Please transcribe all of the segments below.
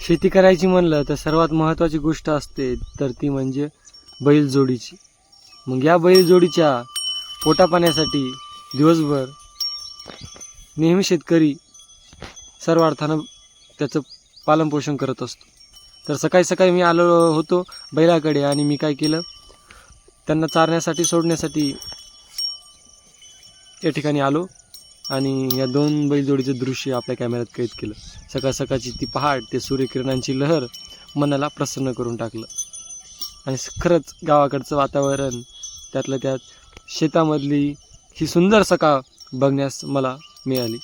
शेती करायची म्हणलं तर सर्वात महत्त्वाची गोष्ट असते तर ती म्हणजे बैलजोडीची. मग या बैलजोडीच्या पोटापाण्यासाठी दिवसभर नेहमी शेतकरी सर्व अर्थानं त्याचं पालनपोषण करत असतो. तर सकाळी सकाळी मी आलो होतो बैलाकडे आणि मी काय केलं त्यांना चारण्यासाठी सोडण्यासाठी या ठिकाणी आलो. आणि या दोन बैलजोडीचं दृश्य आपल्या कॅमेऱ्यात कैद केलं. सकाळ सकाळची ती पहाट ते सूर्यकिरणांची लहर मनाला प्रसन्न करून टाकलं. आणि खरंच गावाकडचं वातावरण त्यातलं त्यात शेतामधली ही सुंदर सकाळ बघण्यास मला मिळाली.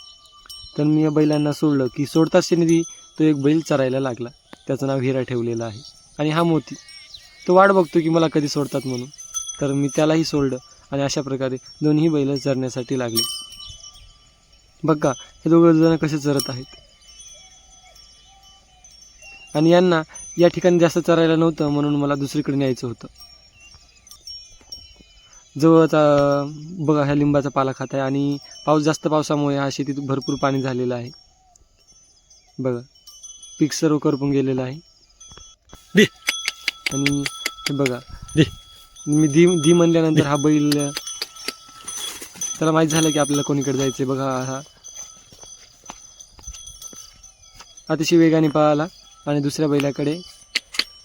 तर मी या बैलांना सोडलं की सोडताच निधी तो एक बैल चरायला लागला. त्याचं नाव हिरा ठेवलेलं आहे. आणि हा मोती. तो वाट बघतो की मला कधी सोडतात म्हणून. तर मी त्यालाही सोडलं आणि अशा प्रकारे दोन्ही बैल चरण्यासाठी लागले. बघा हे दोघं जण कसे चरत आहेत. आणि यांना या ठिकाणी जास्त चरायला नव्हतं म्हणून मला दुसरीकडे न्यायचं होतं. जवळच बघा ह्या लिंबाचा पाला खात आहे आणि पाऊस जास्त पावसामुळे हा शेतीत भरपूर पाणी झालेलं आहे. बघा पीक सर्व करपून गेलेलं आहे. दे. आणि हे बघा दे. मी दी दी म्हणल्यानंतर हा बैल त्याला माहीत झालं की आपल्याला कोणीकडे जायचं बघा हा अतिशय वेगाने पळाला आणि दुसऱ्या बैलाकडे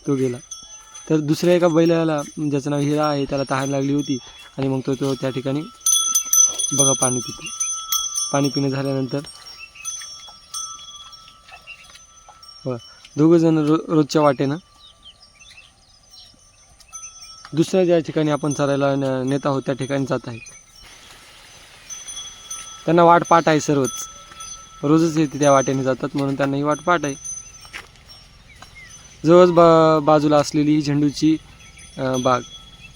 तो गेला. तर दुसऱ्या एका बैलाला ज्याचं नाव हिरा आहे त्याला तहान लागली होती आणि मग तो तो त्या ठिकाणी बघा पाणी पितो. पाणी पिणं झाल्यानंतर बघा दोघं रो रोजच्या वाटेनं दुसऱ्या ज्या ठिकाणी आपण चालायला न- नेत आहोत त्या ठिकाणी जात आहेत. त्यांना वाट पाठ आहे सर्वच. रोजच येते त्या वाटेने जातात म्हणून त्यांना ही वाट पाठ आहे. जवळच बा बाजूला असलेली ही झेंडूची बाग.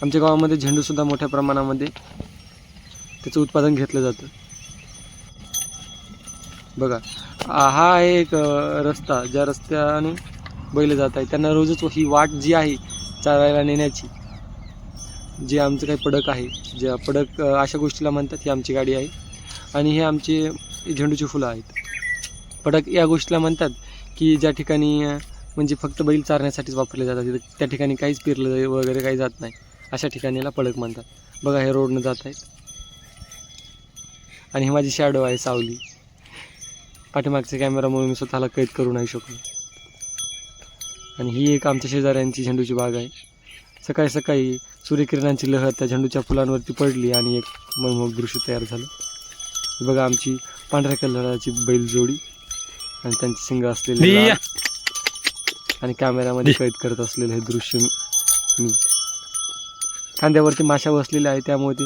आमच्या गावामध्ये झेंडूसुद्धा मोठ्या प्रमाणामध्ये त्याचं उत्पादन घेतलं जातं. बघा हा आहे एक रस्ता ज्या रस्त्याने बैल जात आहे त्यांना रोजच ही वाट जी आहे चालायला नेण्याची जे आमचं काही पडक आहे. ज्या पडक अशा गोष्टीला म्हणतात ही आमची गाडी आहे. आणि हे आमचे झेंडूची फुलं आहेत. पडक या गोष्टीला म्हणतात की ज्या ठिकाणी म्हणजे फक्त बैल चारण्यासाठीच वापरले जातात त्या ठिकाणी काहीच पिरलं जाई- वगैरे काही जात नाही. अशा ठिकाणीला पडक म्हणतात. बघा हे रोडनं जात आहेत. आणि ही माझी शॅडो आहे सावली. पाठीमागच्या कॅमेरामुळे मी स्वतःला कैद करू नाही शकलो. आणि ही एक आमच्या शेजाऱ्यांची झेंडूची बाग आहे. सकाळी सकाळी सूर्यकिरणांची लहर त्या झेंडूच्या फुलांवरती पडली आणि एक मनमोहक दृश्य तयार झालं. हे बघा आमची पांढऱ्या कलराची बैल जोडी. आणि त्यांची शिंग असलेली आणि कॅमेऱ्यामध्ये कैद करत असलेलं हे दृश्य मी खांद्यावरती माशा बसलेल्या आहे त्यामुळे ते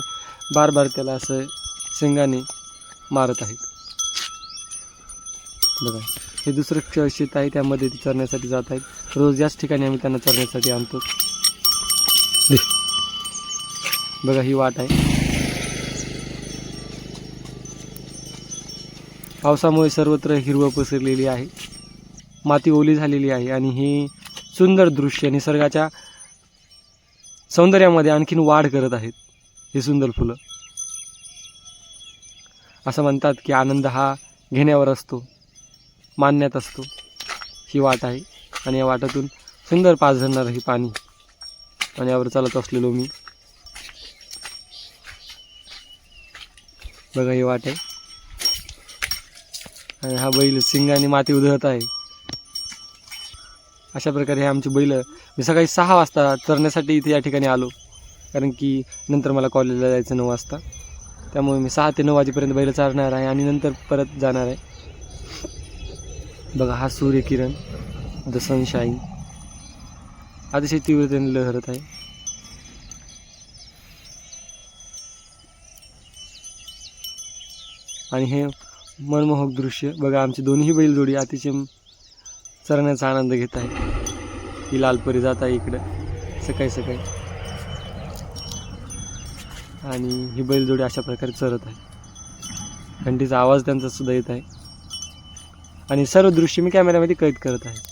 बार बार त्याला असं शिंगाने मारत आहेत. बघा हे दुसरं शेत आहे त्यामध्ये ते चरण्यासाठी जात आहेत. रोज याच ठिकाणी आम्ही त्यांना चरण्यासाठी आणतो. बघा ही वाट आहे. पावसामुळे सर्वत्र हिरवं पसरलेली आहे. माती ओली झालेली आहे आणि हे सुंदर दृश्य निसर्गाच्या सौंदर्यामध्ये आणखीन वाढ करत आहेत. हे सुंदर फुलं. असं म्हणतात की आनंद हा घेण्यावर असतो मानण्यात असतो. ही वाट आहे आणि या वाटातून सुंदर पाच झरणारं हे पाणी. आणि यावर चालत असलेलो मी. बघा ही वाट आहे. आणि हा बैल शिंगाने माती उधळत आहे. अशा प्रकारे हे आमचे बैल मी सकाळी सहा वाजता चरण्यासाठी इथे या ठिकाणी आलो. कारण की नंतर मला कॉलेजला जायचं नऊ वाजता. त्यामुळे मी सहा ते नऊ वाजेपर्यंत बैल चारणार आहे आणि नंतर परत जाणार आहे. बघा हा सूर्यकिरण द सनशाईन. अतिशय तीव्रतेने लहरत आहे. आणि हे मनमोहक दृश्य. बघा आमची दोन्ही बैलजोडी अतिशय चरण्याचा आनंद घेत आहे ही लालपरी जात आहे इकडं सकाळी सकाळी. आणि ही बैलजोडी अशा प्रकारे चरत आहे. घंटीचा आवाज त्यांचा सुद्धा येत आहे. आणि सर्व दृश्य मी कॅमेऱ्यामध्ये कैद करत आहे.